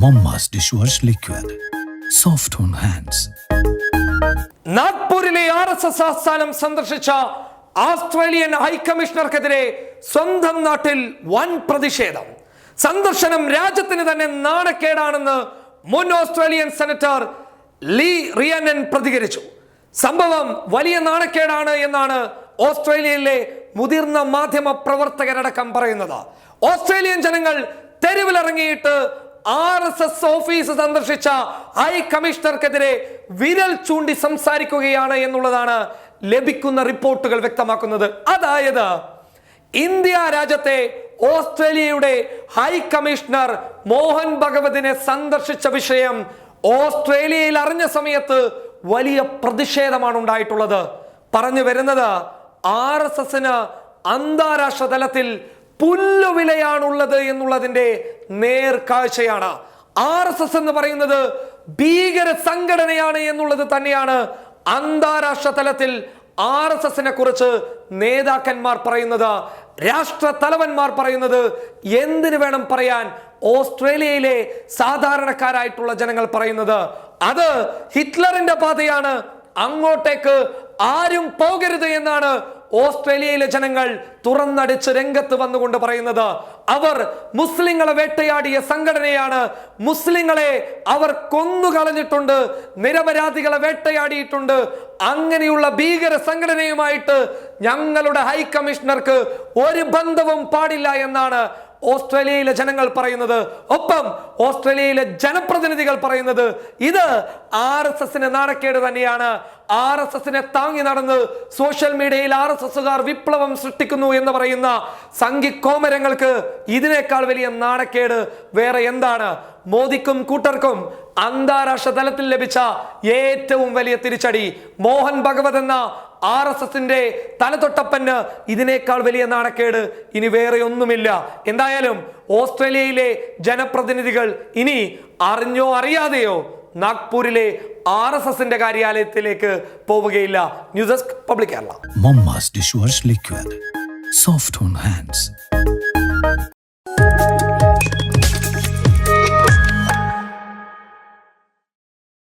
Momma's dishwash liquid. Soft on hands. നാഗ്പൂരിലെ R S S ആസ്ഥാനം സന്ദർശിച്ച ഓസ്ട്രേലിയൻ ഹൈക്കമ്മീഷണർക്കെതിരെ സ്വന്തം നാട്ടിൽ വൻ പ്രതിഷേധം സന്ദർശനം രാജ്യത്തിന് തന്നെ നാണക്കേടാണെന്ന് മുൻ ഓസ്ട്രേലിയൻ സെനറ്റർ ലീ റിയനൻ പ്രതികരിച്ചു സംഭവം വലിയ നാണക്കേടാണ് എന്നാണ് ഓസ്ട്രേലിയയിലെ മുതിർന്ന മാധ്യമ പ്രവർത്തകരടക്കം പറയുന്നത് ഓസ്ട്രേലിയൻ ജനങ്ങൾ തെരുവിലിറങ്ങിയിട്ട് ആർ എസ് എസ് ഓഫീസ് സന്ദർശിച്ച ഹൈ കമ്മീഷണർക്കെതിരെ വിരൽ ചൂണ്ടി സംസാരിക്കുകയാണ് എന്നുള്ളതാണ് ലഭിക്കുന്ന റിപ്പോർട്ടുകൾ വ്യക്തമാക്കുന്നത്. അതായത് ഇന്ത്യ രാജ്യത്തെ ഓസ്ട്രേലിയയുടെ ഹൈ കമ്മീഷണർ മോഹൻ ഭഗവതിനെ സന്ദർശിച്ച വിഷയം ഓസ്ട്രേലിയയിൽ അറിഞ്ഞ സമയത്ത് വലിയ പ്രതിഷേധമാണ് ഉണ്ടായിട്ടുള്ളത്. പറഞ്ഞു വരുന്നത് ആർ എസ് എസിന് അന്താരാഷ്ട്ര തലത്തിൽ പുല്ലുവിലയാണുള്ളത് എന്നുള്ളതിന്റെ നേർക്കാഴ്ചയാണ്. ആർ എസ് എസ് എന്ന് പറയുന്നത് ഭീകര സംഘടനയാണ് എന്നുള്ളത് തന്നെയാണ്. അന്താരാഷ്ട്ര തലത്തിൽ ആർ എസ് എസിനെ കുറിച്ച് നേതാക്കന്മാർ പറയുന്നത് രാഷ്ട്ര തലവന്മാർ പറയുന്നത് എന്തിനു വേണം പറയാൻ? ഓസ്ട്രേലിയയിലെ സാധാരണക്കാരായിട്ടുള്ള ജനങ്ങൾ പറയുന്നത് അത് ഹിറ്റ്ലറിന്റെ പാതയാണ്. അങ്ങോട്ടേക്ക് ആരും പോകരുത് എന്നാണ് ഓസ്ട്രേലിയയിലെ ജനങ്ങൾ തുറന്നടിച്ച് രംഗത്ത് വന്നുകൊണ്ട് പറയുന്നത് അവർ മുസ്ലിങ്ങളെ വേട്ടയാടിയ സംഘടനയാണ്. മുസ്ലിങ്ങളെ അവർ കൊന്നുകളഞ്ഞിട്ടുണ്ട് നിരപരാധികളെ വേട്ടയാടിയിട്ടുണ്ട്. അങ്ങനെയുള്ള ഭീകര സംഘടനയുമായിട്ട് ഞങ്ങളുടെ ഹൈക്കമ്മീഷണർക്ക് ഒരു ബന്ധവും പാടില്ല എന്നാണ് ഓസ്ട്രേലിയയിലെ ജനങ്ങൾ പറയുന്നത്. ഒപ്പം ഓസ്ട്രേലിയയിലെ ജനപ്രതിനിധികൾ പറയുന്നത് ഇത് ആർ എസ് എസിന് നാണക്കേട് തന്നെയാണ്. ആർ എസ് എസിനെ താങ്ങി നടന്ന് സോഷ്യൽ മീഡിയയിൽ ആർ എസ് എസുകാർ വിപ്ലവം സൃഷ്ടിക്കുന്നു എന്ന് പറയുന്ന സംഘിക്കോമരങ്ങൾക്ക് ഇതിനേക്കാൾ വലിയ നാണക്കേട് വേറെ എന്താണ്? മോദിക്കും കൂട്ടർക്കും അന്താരാഷ്ട്ര തലത്തിൽ ലഭിച്ച ഏറ്റവും വലിയ തിരിച്ചടി മോഹൻ ഭഗവത് എന്ന ആർ എസ് എസിന്റെ തലതൊട്ടപ്പന് ഇതിനേക്കാൾ വലിയ നാണക്കേട് ഇനി വേറെ ഒന്നുമില്ല. എന്തായാലും ഓസ്ട്രേലിയയിലെ ജനപ്രതിനിധികൾ ഇനി അറിഞ്ഞോ അറിയാതെയോ നാഗ്പൂരിലെ ആർ എസ് എസിന്റെ കാര്യാലയത്തിലേക്ക് പോവുകയില്ല. News desk public Kerala. Liquid. Soft on hands.